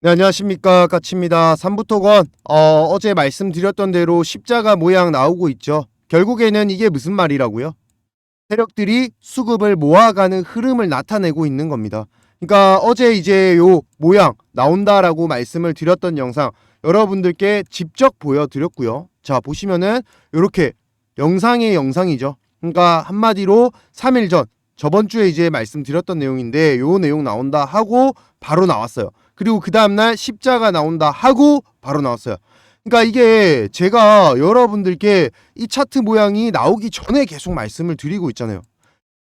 네, 안녕하십니까. 까치입니다. 삼부토건, 어, 어제 말씀드렸던 대로 십자가 모양 나오고 있죠. 결국에는 이게 무슨 말이라고요? 세력들이 수급을 모아가는 흐름을 나타내고 있는 겁니다. 그러니까 어제 이제 요 모양 나온다라고 말씀을 드렸던 영상 여러분들께 직접 보여드렸고요. 자, 보시면은 요렇게 영상의 영상이죠. 그러니까 한마디로 3일 전 저번 주에 이제 말씀드렸던 내용인데 요 내용 나온다 하고 바로 나왔어요. 그리고 그 다음날 십자가 나온다 하고 바로 나왔어요. 그러니까 이게 제가 여러분들께 이 차트 모양이 나오기 전에 계속 말씀을 드리고 있잖아요.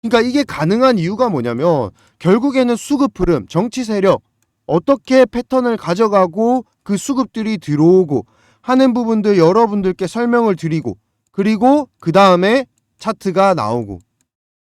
그러니까 이게 가능한 이유가 뭐냐면 결국에는 수급 흐름, 정치 세력 어떻게 패턴을 가져가고 그 수급들이 들어오고 하는 부분들 여러분들께 설명을 드리고 그리고 그 다음에 차트가 나오고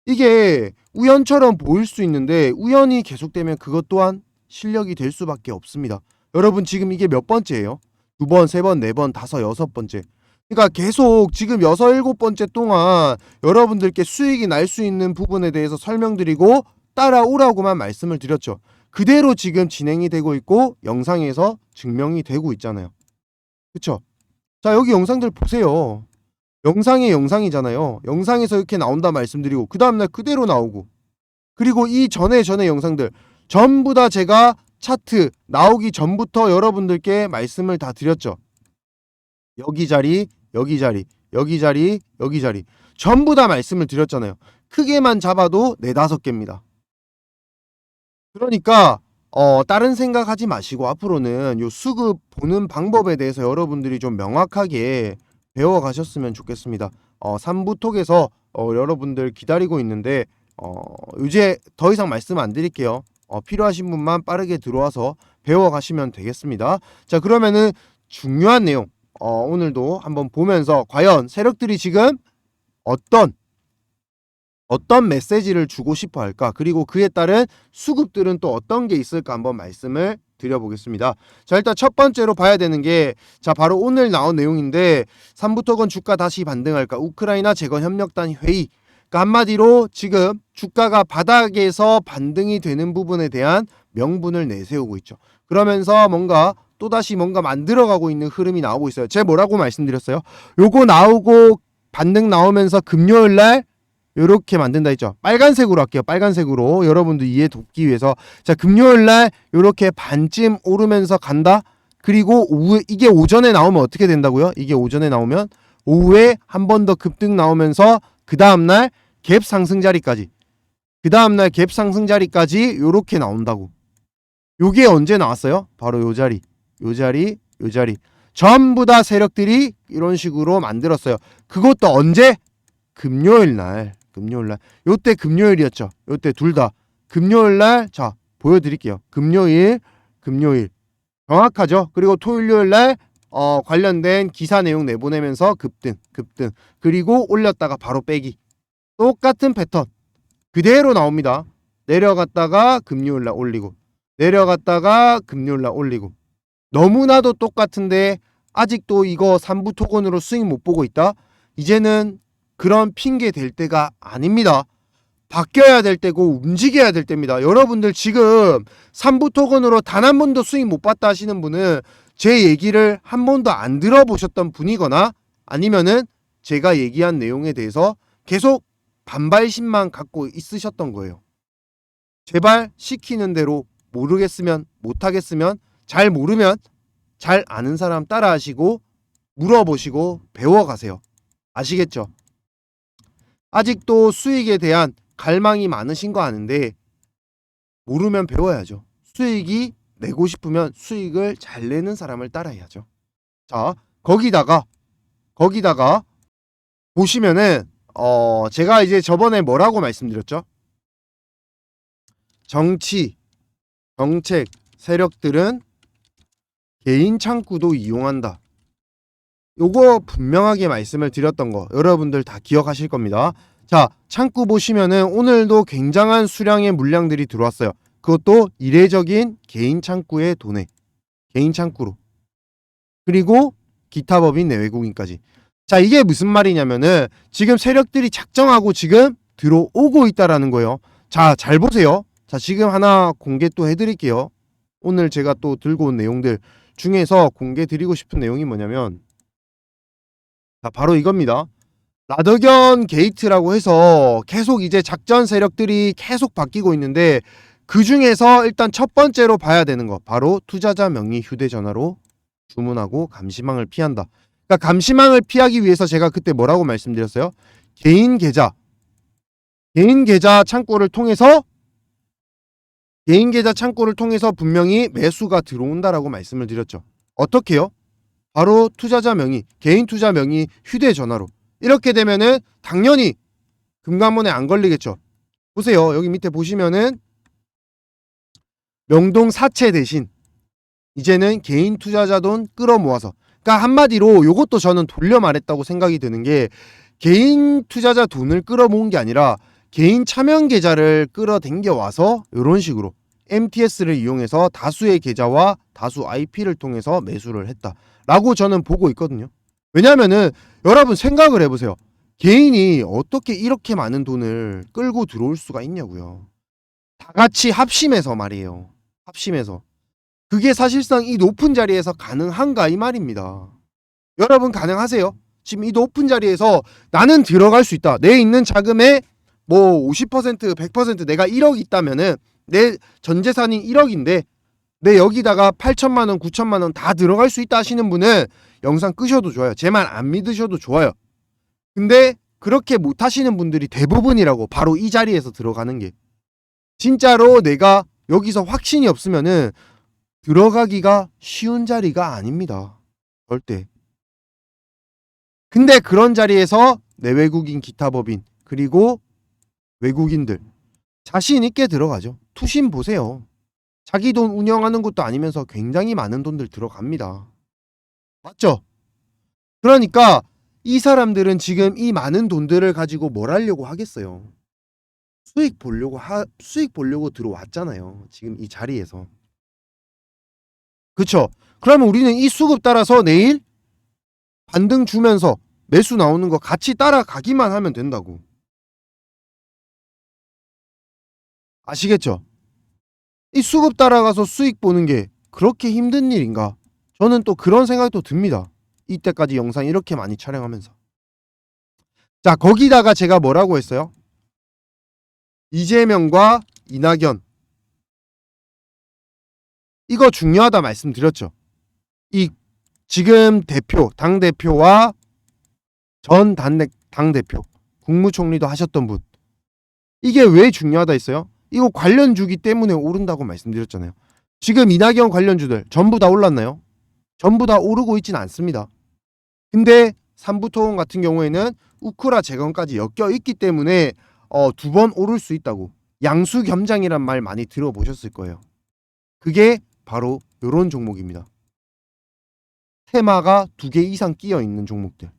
이게 우연처럼 보일 수 있는데 우연이 계속되면 그것 또한 실력이 될 수밖에 없습니다. 여러분 지금 이게 몇 번째예요? 두 번, 세 번, 네 번, 다섯, 여섯 번째. 그러니까 계속 지금 여섯, 일곱 번째 동안 여러분들께 수익이 날 수 있는 부분에 대해서 설명드리고 따라오라고만 말씀을 드렸죠. 그대로 지금 진행이 되고 있고 영상에서 증명이 되고 있잖아요. 그쵸? 자, 여기 영상들 보세요. 영상의 영상이잖아요. 영상에서 이렇게 나온다 말씀드리고 그 다음날 그대로 나오고 그리고 이 전에 전에 영상들 전부 다 제가 차트 나오기 전부터 여러분들께 말씀을 다 드렸죠. 여기 자리, 여기 자리, 여기 자리, 여기 자리. 전부 다 말씀을 드렸잖아요. 크게만 잡아도 네다섯 개입니다. 그러니까 어, 다른 생각하지 마시고 앞으로는 요 수급 보는 방법에 대해서 여러분들이 좀 명확하게 배워 가셨으면 좋겠습니다. 어, 3부 톡에서 어, 여러분들 기다리고 있는데 어, 이제 더 이상 말씀 안 드릴게요. 어, 필요하신 분만 빠르게 들어와서 배워 가시면 되겠습니다. 자, 그러면은 중요한 내용 어, 오늘도 한번 보면서 과연 세력들이 지금 어떤 어떤 메시지를 주고 싶어 할까? 그리고 그에 따른 수급들은 또 어떤 게 있을까 한번 말씀을 드려보겠습니다. 자, 일단 첫 번째로 봐야 되는 게, 자, 바로 오늘 나온 내용인데, 3부터 건 주가 다시 반등할까? 우크라이나 재건 협력단 회의. 그러니까 한마디로 지금 주가가 바닥에서 반등이 되는 부분에 대한 명분을 내세우고 있죠. 그러면서 뭔가 또다시 뭔가 만들어가고 있는 흐름이 나오고 있어요. 제가 뭐라고 말씀드렸어요? 요거 나오고 반등 나오면서 금요일 날 요렇게 만든다 했죠. 빨간색으로 할게요. 빨간색으로 여러분들 이해 돕기 위해서 자 금요일 날 요렇게 반쯤 오르면서 간다. 그리고 오후 이게 오전에 나오면 어떻게 된다고요? 이게 오전에 나오면 오후에 한 번 더 급등 나오면서 그 다음 날 갭 상승 자리까지 그 다음 날 갭 상승 자리까지 요렇게 나온다고. 요게 언제 나왔어요? 바로 요 자리, 요 자리, 요 자리. 전부 다 세력들이 이런 식으로 만들었어요. 그것도 언제? 금요일 날. 금요일 날. 요때 금요일이었죠. 요때 둘 다. 금요일 날, 자, 보여드릴게요. 금요일, 금요일. 정확하죠? 그리고 토요일, 요일 날, 어, 관련된 기사 내용 내보내면서 급등, 급등. 그리고 올렸다가 바로 빼기. 똑같은 패턴. 그대로 나옵니다. 내려갔다가 금요일 날 올리고. 내려갔다가 금요일 날 올리고. 너무나도 똑같은데, 아직도 이거 3부 토건으로 수익 못 보고 있다? 이제는 그런 핑계 될 때가 아닙니다. 바뀌어야 될 때고 움직여야 될 때입니다. 여러분들 지금 3부 토건으로 단 한 번도 수익 못 봤다 하시는 분은 제 얘기를 한 번도 안 들어보셨던 분이거나 아니면은 제가 얘기한 내용에 대해서 계속 반발심만 갖고 있으셨던 거예요. 제발 시키는 대로 모르겠으면 못하겠으면 잘 모르면 잘 아는 사람 따라 하시고 물어보시고 배워가세요. 아시겠죠? 아직도 수익에 대한 갈망이 많으신 거 아는데 모르면 배워야죠. 수익이 내고 싶으면 수익을 잘 내는 사람을 따라해야죠. 자, 거기다가 거기다가 보시면은 어 제가 이제 저번에 뭐라고 말씀드렸죠? 정치, 정책, 세력들은 개인 창구도 이용한다. 요거 분명하게 말씀을 드렸던 거 여러분들 다 기억하실 겁니다. 자, 창구 보시면은 오늘도 굉장한 수량의 물량들이 들어왔어요. 그것도 이례적인 개인 창구의 돈에 개인 창구로 그리고 기타 법인 내외국인까지. 자, 이게 무슨 말이냐면은 지금 세력들이 작정하고 지금 들어오고 있다라는 거예요. 자, 잘 보세요. 자, 지금 하나 공개 또 해드릴게요. 오늘 제가 또 들고 온 내용들 중에서 공개 드리고 싶은 내용이 뭐냐면 자, 바로 이겁니다. 라더견 게이트라고 해서 계속 이제 작전 세력들이 계속 바뀌고 있는데 그 중에서 일단 첫 번째로 봐야 되는 거 바로 투자자 명의 휴대전화로 주문하고 감시망을 피한다. 그러니까 감시망을 피하기 위해서 제가 그때 뭐라고 말씀드렸어요? 개인 계좌, 개인 계좌 창고를 통해서 개인 계좌 창고를 통해서 분명히 매수가 들어온다라고 말씀을 드렸죠. 어떻게요? 바로 투자자 명의, 개인 투자 명의 휴대전화로 이렇게 되면은 당연히 금감원에 안 걸리겠죠. 보세요. 여기 밑에 보시면은 명동 사채 대신 이제는 개인 투자자 돈 끌어모아서 그러니까 한마디로 요것도 저는 돌려 말했다고 생각이 드는 게 개인 투자자 돈을 끌어모은 게 아니라 개인 차명 계좌를 끌어당겨 와서 이런 식으로 MTS를 이용해서 다수의 계좌와 다수 IP를 통해서 매수를 했다라고 저는 보고 있거든요. 왜냐하면은 여러분 생각을 해보세요. 개인이 어떻게 이렇게 많은 돈을 끌고 들어올 수가 있냐고요. 다 같이 합심해서 말이에요. 합심해서. 그게 사실상 이 높은 자리에서 가능한가 이 말입니다. 여러분 가능하세요? 지금 이 높은 자리에서 나는 들어갈 수 있다. 내 있는 자금의 뭐 50%, 100% 내가 1억 있다면은 내 전 재산이 1억인데 내 여기다가 8천만 원, 9천만 원 다 들어갈 수 있다 하시는 분은 영상 끄셔도 좋아요. 제 말 안 믿으셔도 좋아요. 근데 그렇게 못 하시는 분들이 대부분이라고 바로 이 자리에서 들어가는 게 진짜로 내가 여기서 확신이 없으면은 들어가기가 쉬운 자리가 아닙니다. 절대. 근데 그런 자리에서 내외국인 기타 법인 그리고 외국인들 자신 있게 들어가죠. 투신 보세요. 자기 돈 운영하는 것도 아니면서 굉장히 많은 돈들 들어갑니다. 맞죠? 그러니까 이 사람들은 지금 이 많은 돈들을 가지고 뭘 하려고 하겠어요. 수익 보려고 하, 수익 보려고 들어왔잖아요. 지금 이 자리에서. 그쵸? 그러면 우리는 이 수급 따라서 내일 반등 주면서 매수 나오는 거 같이 따라가기만 하면 된다고. 아시겠죠? 이 수급 따라가서 수익 보는 게 그렇게 힘든 일인가? 저는 또 그런 생각도 듭니다. 이때까지 영상 이렇게 많이 촬영하면서. 자, 거기다가 제가 뭐라고 했어요? 이재명과 이낙연. 이거 중요하다 말씀드렸죠. 이 지금 대표, 당 대표와 전 당대, 당 대표, 국무총리도 하셨던 분. 이게 왜 중요하다 했어요? 이거 관련주기 때문에 오른다고 말씀드렸잖아요. 지금 이낙연 관련주들 전부 다 올랐나요? 전부 다 오르고 있지는 않습니다. 근데 삼부토건 같은 경우에는 우크라 재건까지 엮여 있기 때문에 어, 두 번 오를 수 있다고 양수 겸장이란 말 많이 들어보셨을 거예요. 그게 바로 이런 종목입니다. 테마가 두 개 이상 끼어 있는 종목들.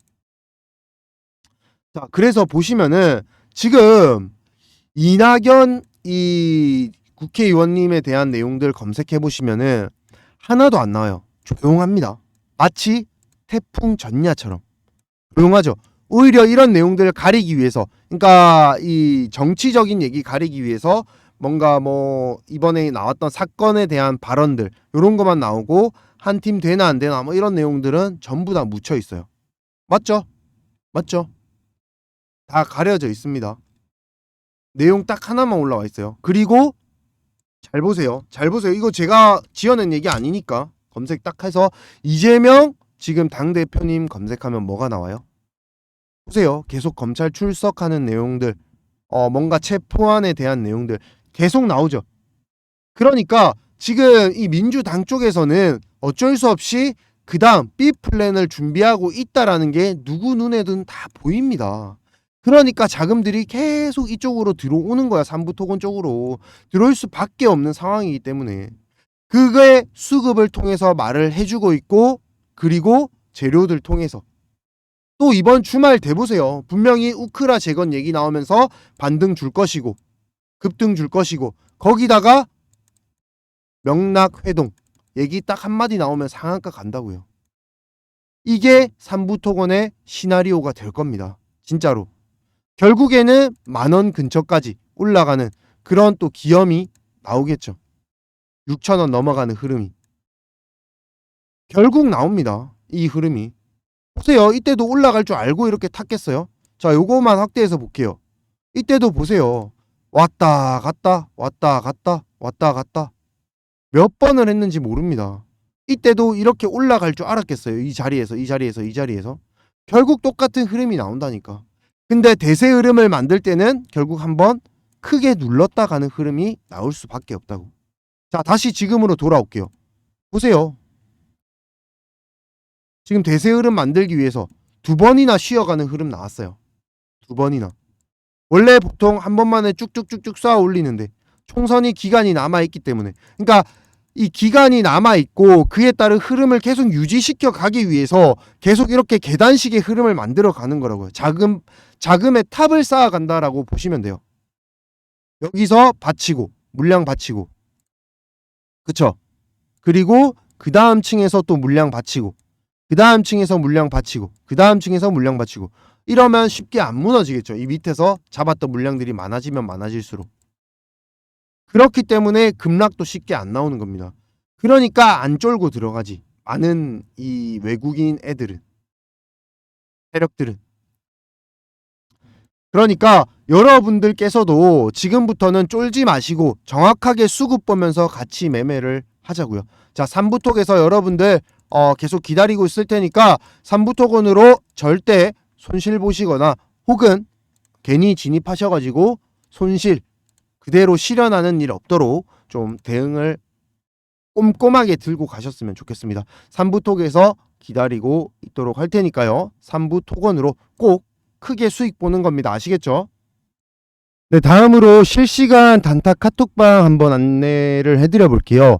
자, 그래서 보시면은 지금 이낙연 이 국회의원님에 대한 내용들 검색해 보시면은 하나도 안 나와요. 조용합니다. 마치 태풍 전야처럼 조용하죠. 오히려 이런 내용들을 가리기 위해서, 그러니까 이 정치적인 얘기 가리기 위해서 뭔가 뭐 이번에 나왔던 사건에 대한 발언들 이런 것만 나오고 한 팀 되나 안 되나 뭐 이런 내용들은 전부 다 묻혀 있어요. 맞죠? 맞죠? 다 가려져 있습니다. 내용 딱 하나만 올라와 있어요. 그리고 잘 보세요. 잘 보세요. 이거 제가 지어낸 얘기 아니니까 검색 딱 해서 이재명 지금 당 대표님 검색하면 뭐가 나와요? 보세요. 계속 검찰 출석하는 내용들, 어 뭔가 체포안에 대한 내용들 계속 나오죠. 그러니까 지금 이 민주당 쪽에서는 어쩔 수 없이 그 다음 B 플랜을 준비하고 있다라는 게 누구 눈에든 다 보입니다. 그러니까 자금들이 계속 이쪽으로 들어오는 거야. 삼부 토건 쪽으로. 들어올 수밖에 없는 상황이기 때문에. 그게 수급을 통해서 말을 해주고 있고, 그리고 재료들 통해서. 또 이번 주말 돼보세요. 분명히 우크라 재건 얘기 나오면서 반등 줄 것이고, 급등 줄 것이고, 거기다가 명락 회동 얘기 딱 한마디 나오면 상한가 간다고요. 이게 삼부 토건의 시나리오가 될 겁니다. 진짜로. 결국에는 만원 근처까지 올라가는 그런 또 기염이 나오겠죠. 6천원 넘어가는 흐름이 결국 나옵니다. 이 흐름이 보세요. 이때도 올라갈 줄 알고 이렇게 탔겠어요? 자, 요거만 확대해서 볼게요. 이때도 보세요. 왔다 갔다 왔다 갔다 왔다 갔다 몇 번을 했는지 모릅니다. 이때도 이렇게 올라갈 줄 알았겠어요. 이 자리에서 이 자리에서 이 자리에서 결국 똑같은 흐름이 나온다니까. 근데 대세 흐름을 만들 때는 결국 한번 크게 눌렀다 가는 흐름이 나올 수밖에 없다고. 자, 다시 지금으로 돌아올게요. 보세요. 지금 대세 흐름 만들기 위해서 두 번이나 쉬어가는 흐름 나왔어요. 두 번이나. 원래 보통 한 번만에 쭉쭉쭉쭉 쌓아 올리는데 총선이 기간이 남아 있기 때문에 그러니까 이 기간이 남아 있고 그에 따른 흐름을 계속 유지시켜 가기 위해서 계속 이렇게 계단식의 흐름을 만들어 가는 거라고요. 자금 자금의 탑을 쌓아 간다라고 보시면 돼요. 여기서 받치고 물량 받치고 그쵸? 그리고 그 다음 층에서 또 물량 받치고 그 다음 층에서 물량 받치고 그 다음 층에서 물량 받치고 이러면 쉽게 안 무너지겠죠. 이 밑에서 잡았던 물량들이 많아지면 많아질수록. 그렇기 때문에 급락도 쉽게 안 나오는 겁니다. 그러니까 안 쫄고 들어가지. 많은 이 외국인 애들은 세력들은 그러니까 여러분들께서도 지금부터는 쫄지 마시고 정확하게 수급 보면서 같이 매매를 하자고요. 자, 3부톡에서 여러분들 어, 계속 기다리고 있을 테니까 3부톡원으로 절대 손실 보시거나 혹은 괜히 진입하셔가지고 손실 그대로 실현하는 일 없도록 좀 대응을 꼼꼼하게 들고 가셨으면 좋겠습니다. 3부 톡에서 기다리고 있도록 할 테니까요. 3부 톡원으로 꼭 크게 수익 보는 겁니다. 아시겠죠? 네, 다음으로 실시간 단타 카톡방 한번 안내를 해드려 볼게요.